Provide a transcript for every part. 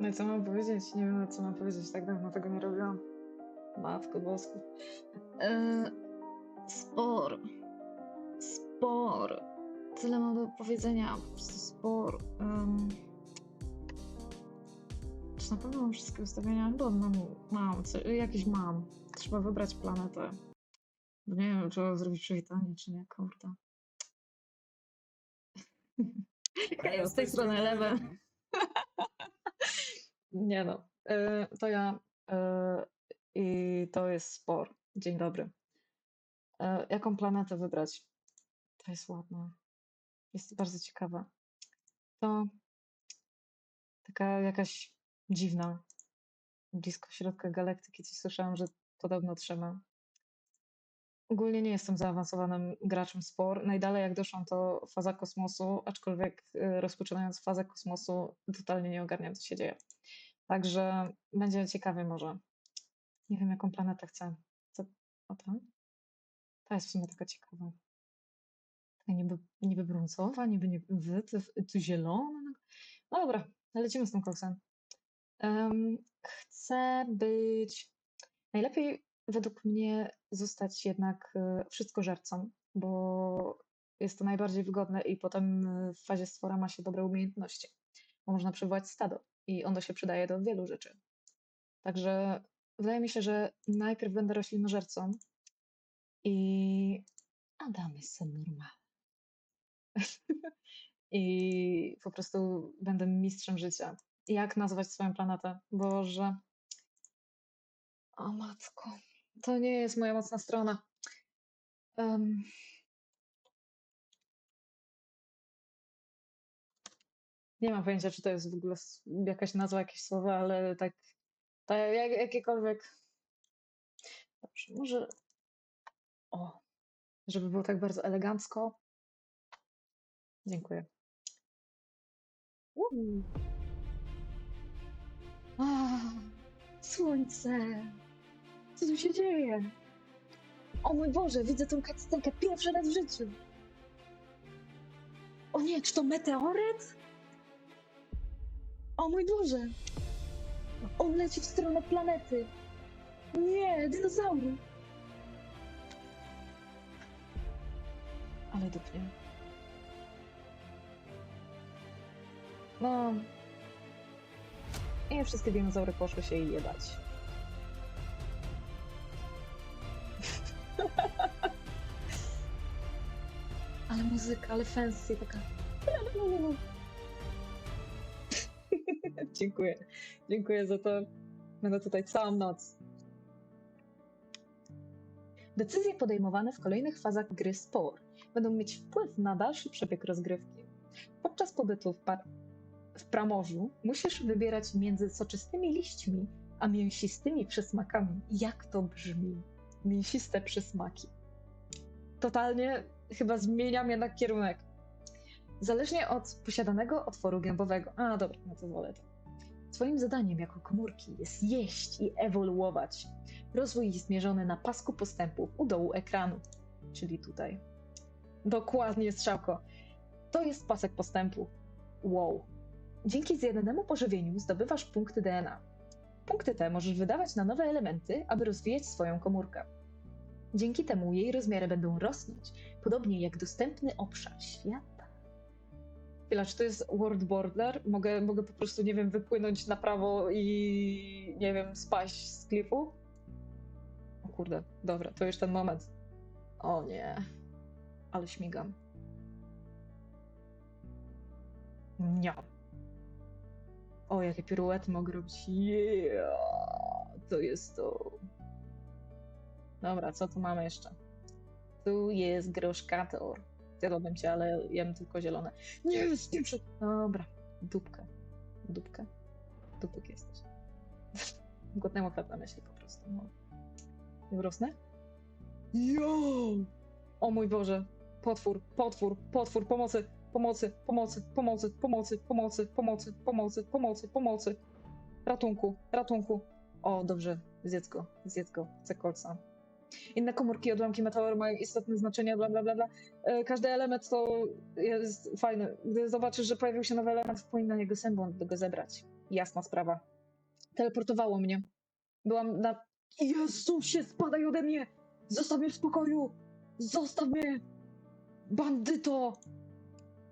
No i co mam powiedzieć? Nie wiem, co mam powiedzieć. Tak dawno tego nie robiłam. Matko boska. E, spor. Spor. Tyle mam do powiedzenia. Po prostu spor. Um, czy na pewno mam wszystkie ustawienia? Chyba mam, mam co, jakieś mam. Trzeba wybrać planetę. Bo nie wiem, trzeba zrobić przywitanie, czy nie, kurde. Hej, z tej strony Eleven. Nie no, e, to ja e, i to jest spor. Dzień dobry. E, Jaką planetę wybrać? To jest ładne. Jest bardzo ciekawe. To taka jakaś dziwna, blisko środka galaktyki. Coś słyszałam, że podobno trzyma. Ogólnie nie jestem zaawansowanym graczem spor. Najdalej jak doszłam to faza kosmosu, aczkolwiek y, rozpoczynając fazę kosmosu totalnie nie ogarniam co się dzieje. Także będzie ciekawie może. Nie wiem jaką planetę chcę. Co? O tam? Ta jest w sumie taka ciekawa. Taka niby, niby brązowa, niby nie, tu, zielona. No dobra, lecimy z tym koksem. Em, chcę być najlepiej według mnie zostać jednak e, wszystkożercą, bo jest to najbardziej wygodne i potem w fazie stwora ma się dobre umiejętności. Bo można przywołać stado i ono się przydaje do wielu rzeczy. Także wydaje mi się, że najpierw będę roślinożercą i Adam jest normalny. I po prostu będę mistrzem życia. Jak nazwać swoją planetę? Boże. O matko. To nie jest moja mocna strona. Em. Nie mam pojęcia, czy to jest w ogóle jakaś nazwa, jakieś słowa, ale tak, tak jak, jakiekolwiek. Dobrze, może. O, żeby było tak bardzo elegancko. Dziękuję. A, słońce. Co tu się dzieje? O mój Boże, widzę tą cutscenkę pierwszy raz w życiu. O nie, czy to meteoryt? O mój Boże. On leci w stronę planety. Nie, dinozaury. Ale dupnie. No. I wszystkie dinozaury poszły się jej jebać. Ale muzyka, ale fancy, taka. Dziękuję. Dziękuję za to. Będę tutaj całą noc. Decyzje podejmowane w kolejnych fazach gry Spore będą mieć wpływ na dalszy przebieg rozgrywki. Podczas pobytu w, par- w Pramorzu musisz wybierać między soczystymi liśćmi a mięsistymi przysmakami. Jak to brzmi? Mięsiste przysmaki. Totalnie chyba zmieniam jednak kierunek. Zależnie od posiadanego otworu gębowego. A, dobra, no to wolę to. Twoim zadaniem jako komórki jest jeść i ewoluować. Rozwój jest zmierzony na pasku postępów u dołu ekranu, czyli tutaj. Dokładnie, strzałko. To jest pasek postępu. Wow. Dzięki zjednanemu pożywieniu zdobywasz punkty DNA. Punkty te możesz wydawać na nowe elementy, aby rozwijać swoją komórkę. Dzięki temu jej rozmiary będą rosnąć, podobnie jak dostępny obszar świata. Chwila, czy to jest world border? Mogę, mogę po prostu, nie wiem, wypłynąć na prawo i, nie wiem, spaść z klifu? O kurde, dobra, to już ten moment. O nie, ale śmigam. Nie. O, jakie piruety mogę robić. Yeah, to jest to. Dobra, co tu mamy jeszcze? Tu jest groszkator. Zjadłabym cię, ale jem tylko zielone. Nie, spieprze! Dobra, dupkę. Dupkę? Dupek jesteś. Głodnęło chleb na myśli po prostu. No. Nie rosnę? Jo! O mój Boże! Potwór, potwór, potwór, pomocy, pomocy, pomocy, pomocy, pomocy, pomocy, pomocy, pomocy, pomocy, pomocy. Ratunku, ratunku. O, dobrze, zjedz go, zjedz go, chcę kolca. Inne komórki, odłamki meteoru mają istotne znaczenie, bla, bla, bla, bla. E, Każdy element to jest fajny. Gdy zobaczysz, że pojawił się nowy element, wpłyń na niego symbol, by go zebrać. Jasna sprawa. Teleportowało mnie. Byłam na... Jezusie, spadaj ode mnie! Zostaw mnie w spokoju! Zostaw mnie! Bandyto!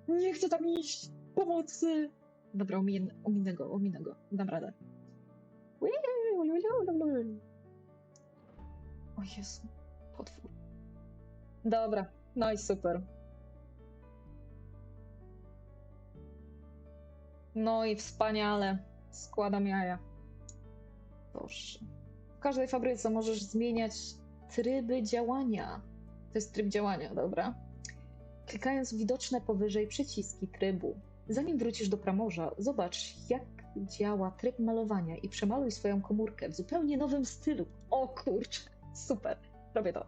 Nie chcę tam iść! Pomocy! Dobra, omin, ominę go, ominę go. Dam radę. O Jezu, potwór. Dobra, no i super. No i wspaniale. Składam jaja. Boże. W każdej fabryce możesz zmieniać tryby działania. To jest tryb działania, dobra? Klikając widoczne powyżej przyciski trybu. Zanim wrócisz do Pramorza, zobacz, jak działa tryb malowania i przemaluj swoją komórkę w zupełnie nowym stylu. O kurczę, super, robię to.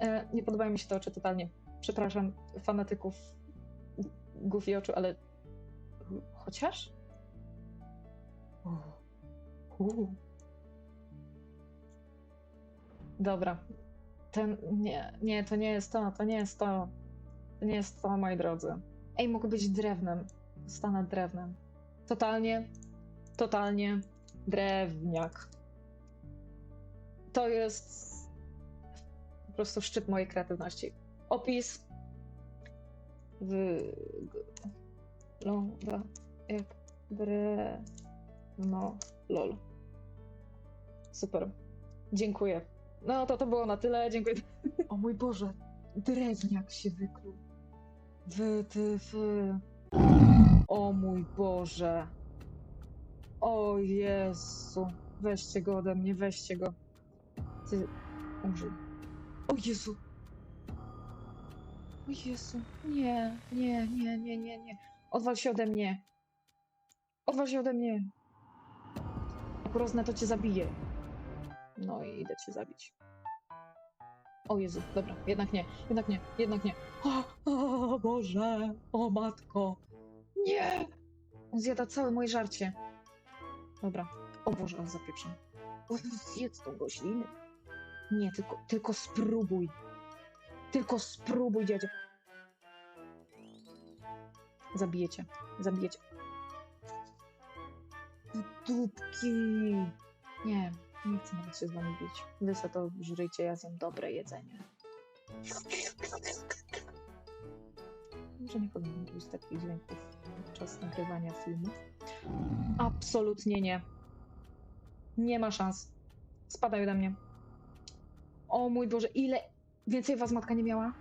E, nie podobają mi się te oczy totalnie. Przepraszam fanatyków Goofy oczu, ale chociaż? U. U. Dobra. Ten, nie, nie, to nie jest to, to nie jest to. To nie jest to, moi drodzy. Ej, mógł być drewnem. Zostanę drewnem. Totalnie, totalnie drewniak. To jest po prostu szczyt mojej kreatywności. Opis w... No, da, jak drewno, lol. Super. Dziękuję. No to to było na tyle, dziękuję. O mój Boże, drewniak się wykluł. Wy, ty, wy. O mój Boże. O Jezu. Weźcie go ode mnie, weźcie go. Ty umrzyj. O Jezu. O Jezu. Nie, nie, nie, nie, nie, nie. Odwal się ode mnie. Odwal się ode mnie. Uroznę, to cię zabiję. No i idę cię zabić. O Jezu, dobra, jednak nie, jednak nie, jednak nie. O, o Boże, o matko. Nie! On zjada całe moje żarcie. Dobra. O Boże, on zapieprzam. Zjedz tą roślinę. Nie, tylko, tylko spróbuj. Tylko spróbuj, dziadzio. Zabijecie, zabijecie. Dupki. Nie, nie chcę nawet się z wami bić. Wy to żryjcie, ja zjem dobre jedzenie. Może nie powinno być takich dźwięków podczas nagrywania filmów. Absolutnie nie. Nie ma szans. Spadaj ode mnie. O mój Boże, ile więcej was matka nie miała?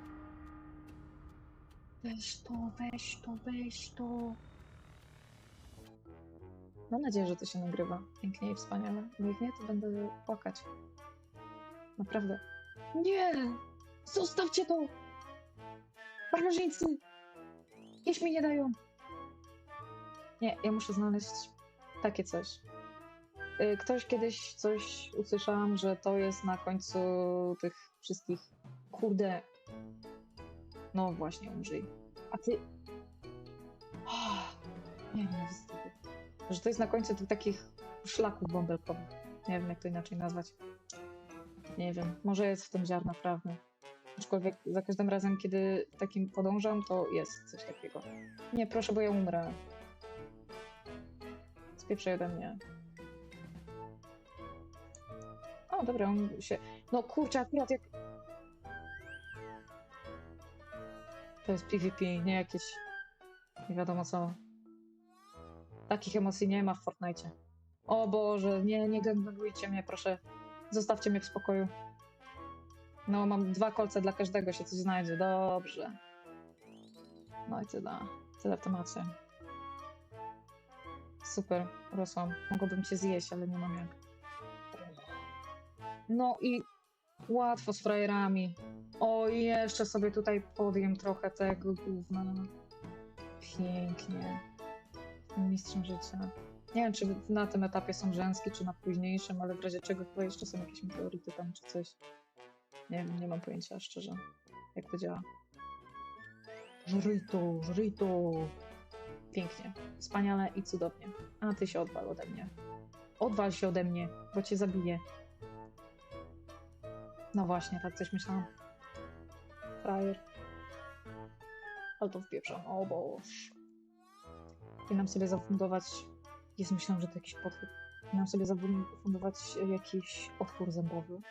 Weź to, weź to, weź to. Mam nadzieję, że to się nagrywa pięknie i wspaniale. Bo jak nie, to będę płakać. Naprawdę. Nie! Zostawcie to! Barbarzyńcy! Jeść mi nie dają! Nie, ja muszę znaleźć takie coś. Y, Ktoś kiedyś coś usłyszałam, że to jest na końcu tych wszystkich. Kurde. No właśnie, umrzyj. A ty. Oh, nie, tego. Że to jest na końcu tych takich szlaków bąbelkowych. Nie wiem, jak to inaczej nazwać. Nie wiem, może jest w tym ziarno prawdy. Aczkolwiek za każdym razem, kiedy takim podążam, to jest coś takiego. Nie, proszę, bo ja umrę. Spieprzaj ode mnie. O, dobra, on się... No kurczę, akurat jak... To jest PvP, nie jakieś... Nie wiadomo co. Takich emocji nie ma w Fortnite. O Boże, nie, nie gangujcie mnie, proszę. Zostawcie mnie w spokoju. No, mam dwa kolce dla każdego, się coś znajdzie. Dobrze. No i tyle. Tyle w temacie. Super, rosłam. Mogłabym cię zjeść, ale nie mam jak. No i łatwo z frajerami. O, jeszcze sobie tutaj podjem trochę tego gówna. Pięknie. Mistrzem życia. Nie wiem, czy na tym etapie są rzęski, czy na późniejszym, ale w razie czego chyba jeszcze są jakieś meteoryty tam, czy coś. Nie wiem, nie mam pojęcia, szczerze, jak to działa. Żryj to, żryj to. Pięknie, wspaniale i cudownie. A ty się odwal ode mnie. Odwal się ode mnie, bo cię zabiję. No właśnie, tak coś myślałam. Frajer. Ale to wpieprzam. O Boż. Powinnam sobie zafundować Jest myślałam, że to jakiś potwór. Miałam sobie zafundować jakiś otwór zębowy.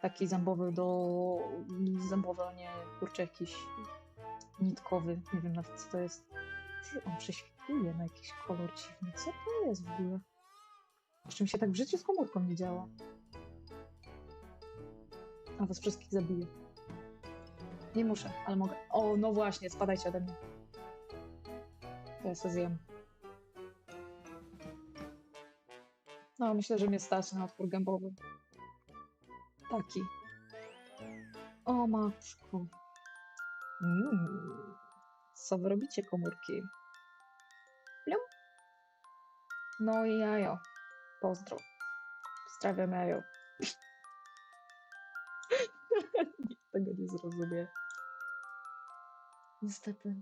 Taki zębowy do... zębowy, a nie kurczę jakiś nitkowy. Nie wiem nawet co to jest. Ty, on prześwituje na jakiś kolor dziwny. Co to jest w ogóle? Z czym się tak w życiu z komórką nie działa? A was wszystkich zabiję. Nie muszę, ale mogę. O, no właśnie, spadajcie ode mnie. To ja sobie zjem. No, myślę, że mnie stać na otwór gębowy. Taki. O, matko. Mm. Co wy robicie, komórki? Plum. No i jajo. Pozdro. Pozdrawiam jajo. Tego nie zrozumie. Niestety.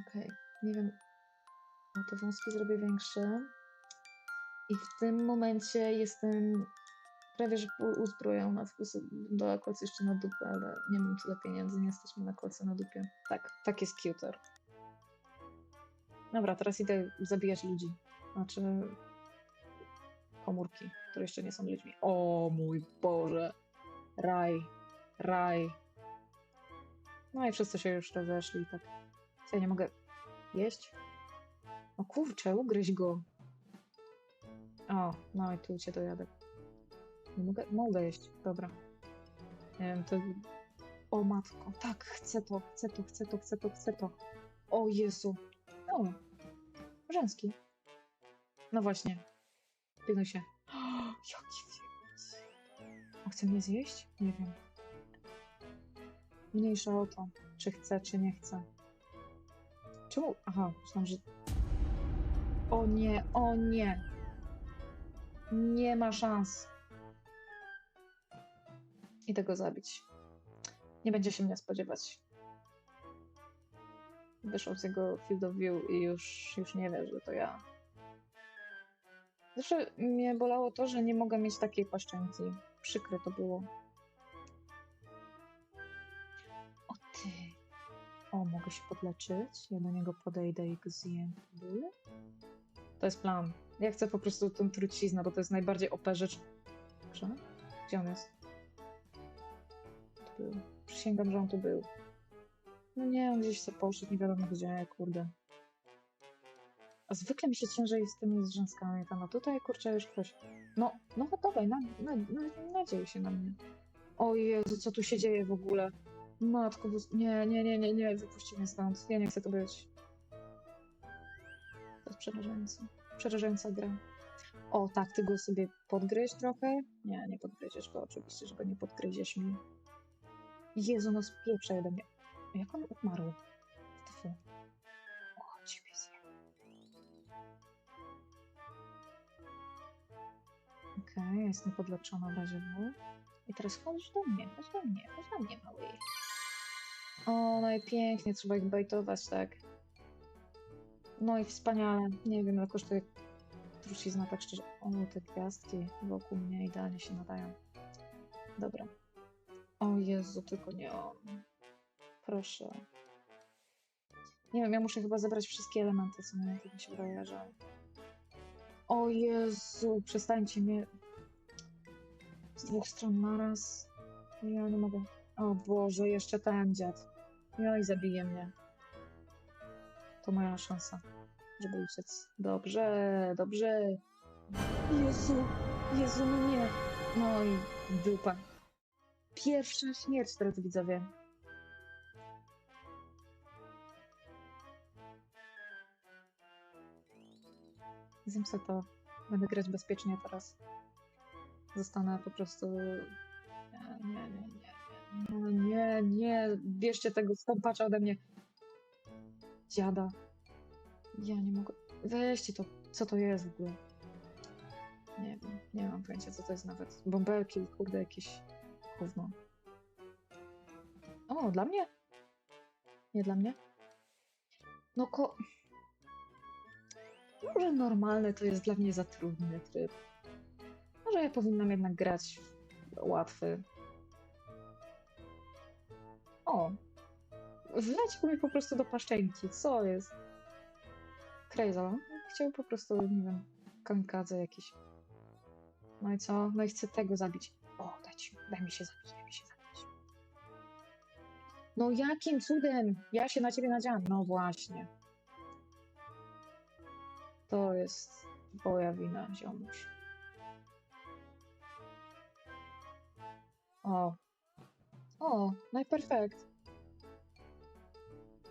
Okej, nie wiem. No te wąski zrobię większe. I w tym momencie jestem prawie że uzbrojona. Dodała kolce jeszcze na dupę, ale nie mam tyle pieniędzy, nie jesteśmy na kolce na dupie. Tak, tak jest cuter. Dobra, teraz idę zabijać ludzi. Znaczy komórki, które jeszcze nie są ludźmi. O mój Boże. Raj. Raj. No i wszyscy się już rozeszli, tak. Ja nie mogę jeść? O kurczę, ugryź go. O, no i tu cię dojadę. Nie mogę, mogę jeść, dobra. Nie wiem, to... O matko, tak, chcę to, chcę to, chcę to, chcę to, chcę to. O Jezu. O, żeński. No właśnie. Pilnuj się. Jaki wielki. On chce mnie zjeść? Nie wiem. Mniejsza o to, czy chce, czy nie chce. Czemu? Aha, myślałam, że... O nie, o nie! Nie ma szans. Idę go zabić. Nie będzie się mnie spodziewać. Wyszło z jego field of view i już, już nie wie, że to ja. Zawsze mnie bolało to, że nie mogę mieć takiej paszczęki. Przykre to było. O ty. O, mogę się podleczyć. Ja do niego podejdę i go zjem. To jest plan. Ja chcę po prostu tą truciznę, bo to jest najbardziej OP rzecz. Gdzie on jest? Tu był. Przysięgam, że on tu był. No nie, on gdzieś sobie poszedł, nie wiadomo gdzie, kurde. A zwykle mi się ciężej z tymi zrzęskami tam, a tutaj kurczę już ktoś. No, no dawaj, na, na, na, nadziej się na mnie. O Jezu, co tu się dzieje w ogóle? Matko, nie, nie, nie, nie, nie, wypuśćcie mnie stąd. Ja nie chcę tu być. To jest przerażające. Przerażająca gra. O, tak, ty go sobie podgryź trochę? Nie, nie podgryziesz go, oczywiście, że go nie podgryziesz mi. Jezu, no spieprzaj ode mnie. Jak on umarł? Okej, ja jestem podleczona w razie W. I teraz chodź do mnie, chodź do mnie, chodź do mnie, mały. O, no i pięknie, trzeba ich bajtować, tak. No i wspaniale. Nie wiem, ile kosztuje trucizna, tak szczerze. O, te gwiazdki wokół mnie idealnie się nadają. Dobra. O Jezu, tylko nie on. Proszę. Nie wiem, ja muszę chyba zebrać wszystkie elementy, co mi się wydaje, że... O Jezu, przestańcie mnie... Z dwóch stron naraz. Ja nie mogę. O Boże, jeszcze ten dziad. No i zabije mnie. To moja szansa, żeby uciec. Dobrze, dobrze. Jezu, Jezu, no nie. No i dupa. Pierwsza śmierć, drodzy widzowie. Sobie to. Będę grać bezpiecznie teraz. Zostanę po prostu... Nie, nie, nie, nie. No nie, nie. Bierzcie tego stąpacza ode mnie. Dziada. Ja nie mogę. Weźcie to. Co to jest w ogóle? Nie wiem. Nie mam pojęcia, co to jest nawet. Bąbelki, kurde, jakieś gówno. O, dla mnie? Nie dla mnie? No ko... Może normalne to jest dla mnie za trudny tryb. Może powinnam jednak grać łatwy. O! Wlecił mi po prostu do paszczenki. Co jest? crazy. Chciał po prostu, nie wiem, kamikadze jakiś. No i co? No i chcę tego zabić. O, ci, daj mi się zabić, daj mi się zabić. No jakim cudem? Ja się na ciebie nadziałam. No właśnie. To jest twoja wina, ziomuś. O. O, no.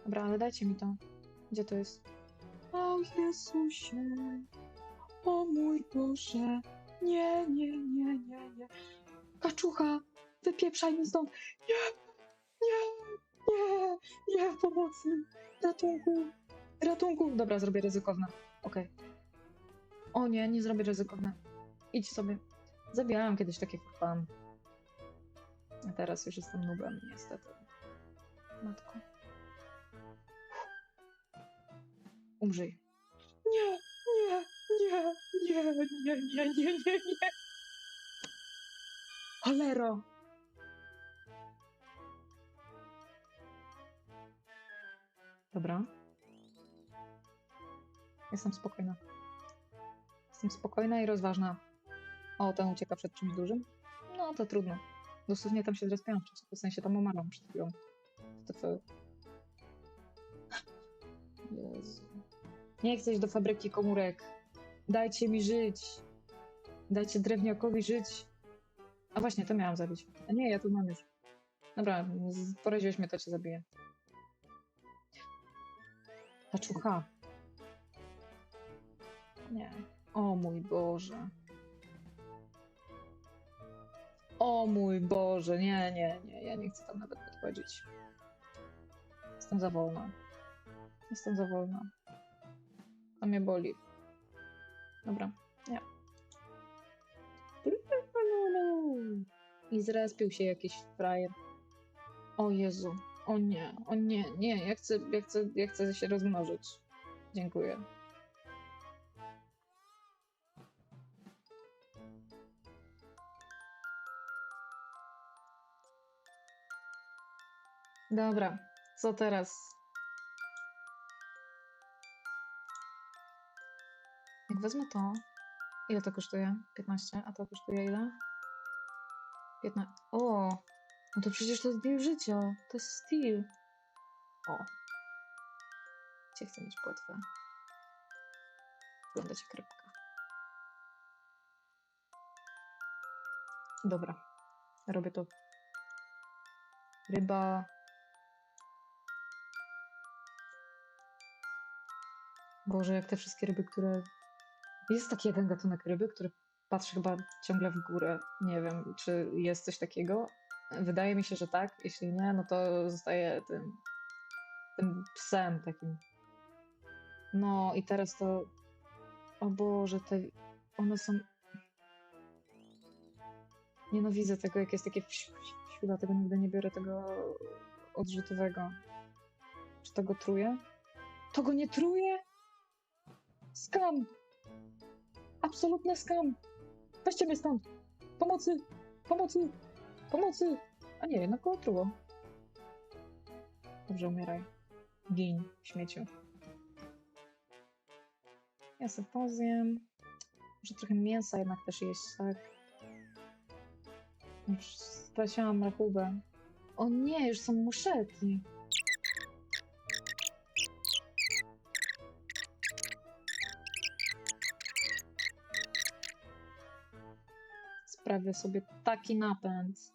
Dobra, ale dajcie mi to. Gdzie to jest? O Jezusie, o mój Boże, nie, nie, nie, nie, nie. Kaczucha, wypieprzaj mi stąd. Nie, nie, nie, nie, pomocy, ratunku, ratunku. Dobra, zrobię ryzykowne. Okej. O nie, nie zrobię ryzykowne. Idź sobie. Zabijałam kiedyś takie fan. A teraz już jestem nubem, niestety. Matko. Umrzyj. Nie, nie, nie, nie, nie, nie, nie, nie, nie. Cholero. Dobra. Jestem spokojna. Jestem spokojna i rozważna. O, ten ucieka przed czymś dużym? No, to trudno. Dosłownie tam się zrespiałam w sensie tam umarłam przed chwilą. Co? Jezu. Nie chcę iść do fabryki komórek. Dajcie mi żyć. Dajcie drewniakowi żyć. A właśnie, to miałam zabić. A nie, ja tu mam już. Dobra, poraziłeś mnie, to cię zabiję. Kaczucha. Nie. O mój Boże. O mój Boże, nie, nie, nie, ja nie chcę tam nawet podchodzić. Jestem za wolna. Jestem za wolna. To mnie boli. Dobra, nie. I zrespił się jakiś frajer. O Jezu, o nie, o nie, nie, ja chcę, ja chcę, ja chcę się rozmnożyć. Dziękuję. Dobra, co teraz? Jak wezmę to, ile to kosztuje? 15, a to kosztuje ile? 15. O! No to przecież to jest deal życia. To jest steel. O. Gdzie chcę mieć płetwę? Wygląda jak rybka. Dobra. Robię to. Ryba. Boże, jak te wszystkie ryby, które... Jest taki jeden gatunek ryby, który patrzy chyba ciągle w górę. Nie wiem, czy jest coś takiego. Wydaje mi się, że tak. Jeśli nie, no to zostaje tym, tym psem takim. No i teraz to. O Boże, te. One są. Nienawidzę tego, jak jest takie wsi- dlatego nigdy nie biorę tego odrzutowego. Czy to go truje? To go nie truje? Skam! Absolutny skam! Weźcie mnie stąd! Pomocy! Pomocy! Pomocy! A nie, jednak go otruło. Dobrze, umieraj. Gin, śmieciu. Ja sobie to zjem. Może trochę mięsa jednak też jeść, tak? Już straciłam rachubę. O nie, już są muszelki. Sprawię sobie taki napęd,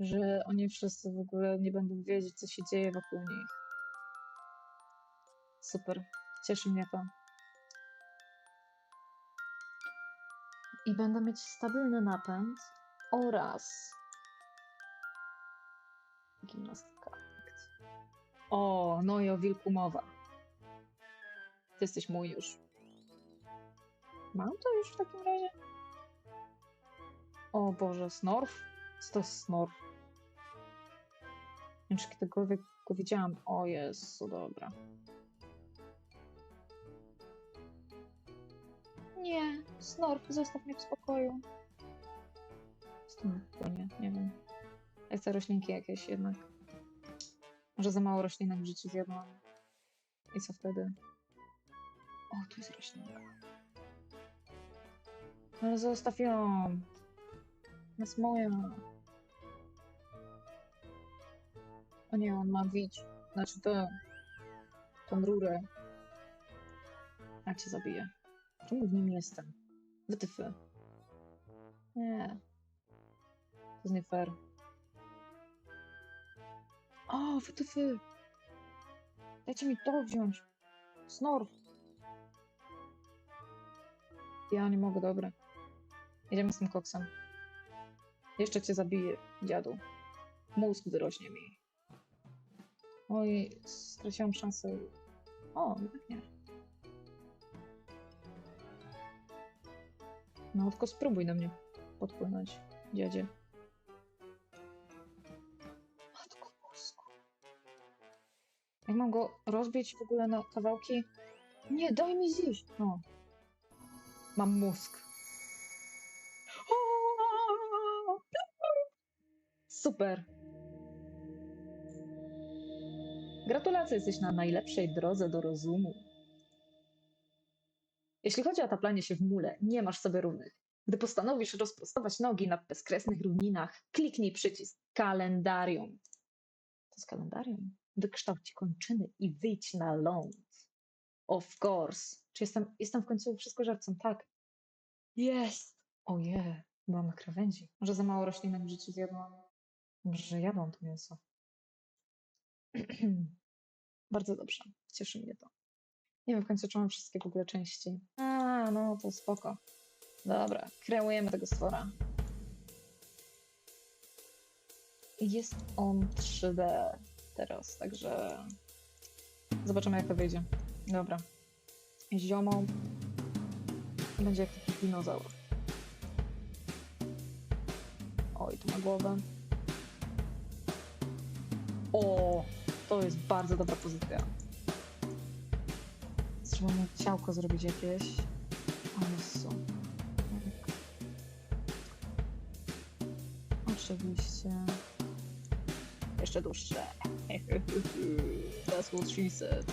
że oni wszyscy w ogóle nie będą wiedzieć, co się dzieje wokół nich. Super, cieszy mnie to. I będę mieć stabilny napęd oraz gimnastyka. akcji. O, no i o wilku mowa. Ty jesteś mój już. Mam to już w takim razie? O Boże, Snorf? Co to jest Snorf? Nie wiem, czy kiedykolwiek go widziałam. O Jezu, dobra. Nie, Snorf, zostaw mnie w spokoju. Z tym płynie, nie wiem. Ja chcę roślinki jakieś jednak. Może za mało roślinek w życiu zjadłam. I co wtedy? O, tu jest roślinka. No zostaw ją. Jest moja. O nie, on ma wić. Znaczy to... Tą rurę. Jak cię zabiję? Czemu w nim jestem? Wytyfy. Nie. To jest nie fair. O, wytyfy! Dajcie mi to wziąć. Snorf. Ja nie mogę, dobra. Jedziemy z tym koksem. Jeszcze cię zabiję, dziadu. Mózg wyrośnie mi. Oj, straciłam szansę. O, nie. No, tylko spróbuj do mnie podpłynąć, dziadzie. Matko mózgu. Jak mam go rozbić w ogóle na kawałki? Nie, daj mi zjeść. Mam mózg. Super. Gratulacje, jesteś na najlepszej drodze do rozumu. Jeśli chodzi o taplanie się w mule, nie masz sobie równych. Gdy postanowisz rozprostować nogi na bezkresnych równinach, kliknij przycisk kalendarium. To jest kalendarium. Wykształć kończyny i wyjdź na ląd. Of course. Czy jestem, jestem w końcu wszystko żarcem? Tak. Jest! Oje, byłam na krawędzi. Może za mało roślinek w życiu zjadłam. Może jadłam to mięso. Bardzo dobrze. Cieszy mnie to. Nie wiem w końcu, czy mam wszystkie w ogóle części. A, no to spoko. Dobra, kreujemy tego stwora. Jest on 3D teraz, także zobaczymy jak to wyjdzie. Dobra. Ziomą będzie jak taki dinozaur. Oj, tu ma głowę. O, to jest bardzo dobra pozycja. Trzeba mu ciałko zrobić jakieś. O Jezu. Oczywiście. Jeszcze dłuższe. That's what she said.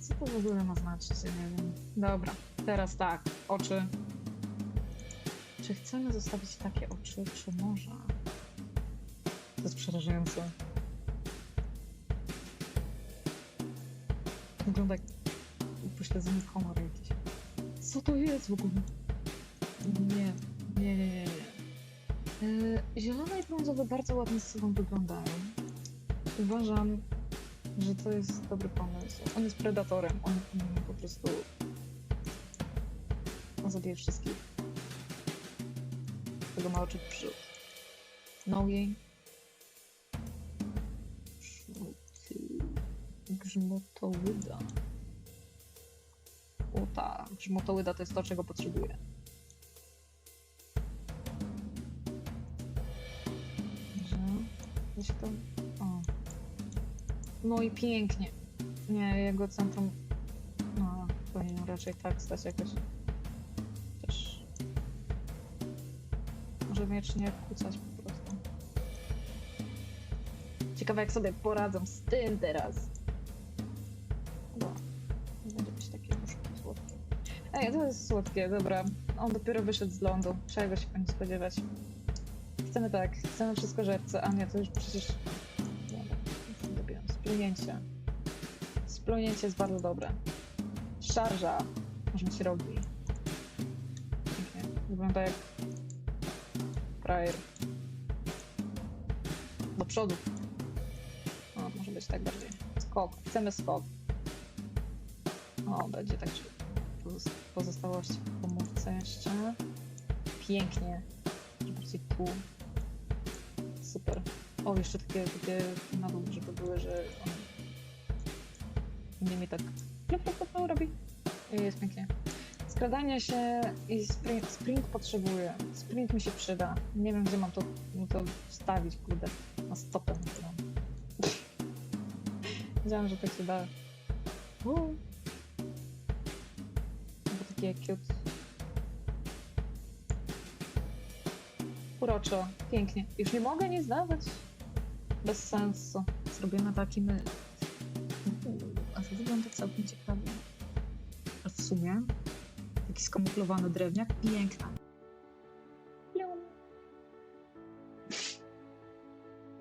Co to w ogóle ma znaczyć? Nie wiem. Dobra, teraz tak. Oczy. Czy chcemy zostawić takie oczy, czy może? To jest przerażające. Wygląda jak upośledzony komar jakiś. Co to jest w ogóle? Nie, nie, nie, nie. Yy, zielone i brązowe bardzo ładnie z sobą wyglądają. Uważam, że to jest dobry pomysł. On jest predatorem. On, on po prostu... On zabije wszystkich. Tego ma oczy w przód. Nogi. Żółty. Grzmotołyda. O ta, grzmotołyda to jest to, czego potrzebuję. Gdzieś to... O. No i pięknie. Nie, jego centrum... No, powinien raczej tak stać jakoś... Też... Może wiecznie kłócać po prostu. Ciekawe jak sobie poradzą z tym teraz. Ej, to jest słodkie, dobra. On dopiero wyszedł z lądu. Czego się pani spodziewać? Chcemy tak, chcemy wszystko żerce, a to już przecież... Robiłam. Splunięcie. Splunięcie jest bardzo dobre. Szarża. Może być robi. Pięknie. Wygląda jak... Frajer. Do przodu. O, może być tak bardziej. Skok. Chcemy skok. O, będzie tak, pozos- pozostałości w pomówce jeszcze. Pięknie. Bardziej tu. Super. O, jeszcze takie, takie na dół, żeby były, że nie mi tak plup, plup, plup, plup robi. Jest pięknie. Skradanie się i sprint, sprint potrzebuję. Sprint mi się przyda. Nie wiem, gdzie mam to, to wstawić, kurde. Na stopę. No. Wiedziałam, że tak się da. Jakiut. Uroczo, pięknie. Już nie mogę nic dawać. Bez sensu. Zrobimy taki my. A to wygląda całkiem ciekawie. A w sumie taki skamuflowany drewniak. Piękna.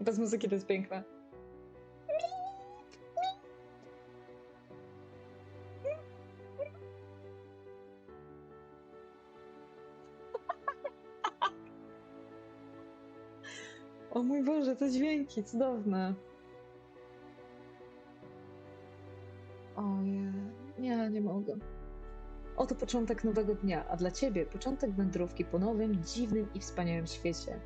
Bez muzyki to jest piękne. Boże, te dźwięki, cudowne. Ojej, nie, nie mogę. Oto początek nowego dnia, a dla ciebie początek wędrówki po nowym, dziwnym i wspaniałym świecie.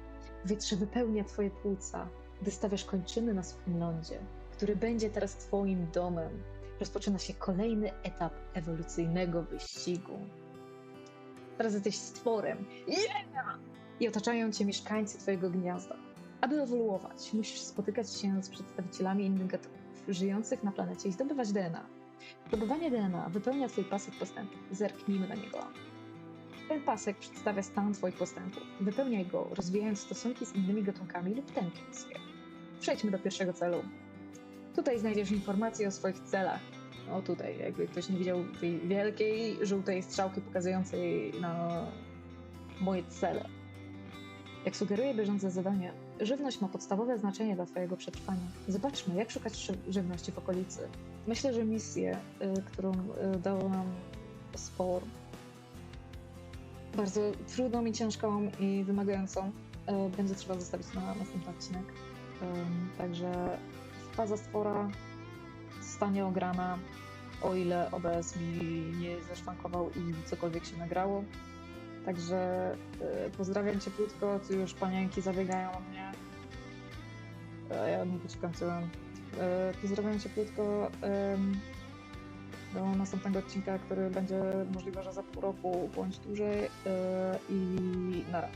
Powietrze wypełnia twoje płuca, gdy stawiasz kończyny na swym lądzie, który będzie teraz twoim domem. Rozpoczyna się kolejny etap ewolucyjnego wyścigu. Teraz jesteś stworem. Yeah! I otaczają cię mieszkańcy twojego gniazda. Aby ewoluować, musisz spotykać się z przedstawicielami innych gatunków żyjących na planecie i zdobywać DNA. Zdobywanie DNA wypełnia Twój pasek postępów. Zerknijmy na niego. Ten pasek przedstawia stan Twoich postępów. Wypełniaj go, rozwijając stosunki z innymi gatunkami lub tępiąc je. Przejdźmy do pierwszego celu. Tutaj znajdziesz informacje o swoich celach. O tutaj, jakby ktoś nie widział tej wielkiej, żółtej strzałki pokazującej na moje cele. Jak sugeruje bieżące zadanie, żywność ma podstawowe znaczenie dla Twojego przetrwania. Zobaczmy, jak szukać ży- żywności w okolicy. Myślę, że misję, y, którą y, dał nam spor, bardzo trudną i ciężką i wymagającą, y, będzie trzeba zostawić na następny odcinek. Także faza stwora zostanie ograna, o ile OBS mi nie zeszwankował i cokolwiek się nagrało. Także y, pozdrawiam cieplutko, tu już panienki zabiegają o mnie. A ja nie poczekam E, Pozdrawiam cieplutko do następnego odcinka, który będzie możliwe, że za pół roku bądź dłużej. e, I nara.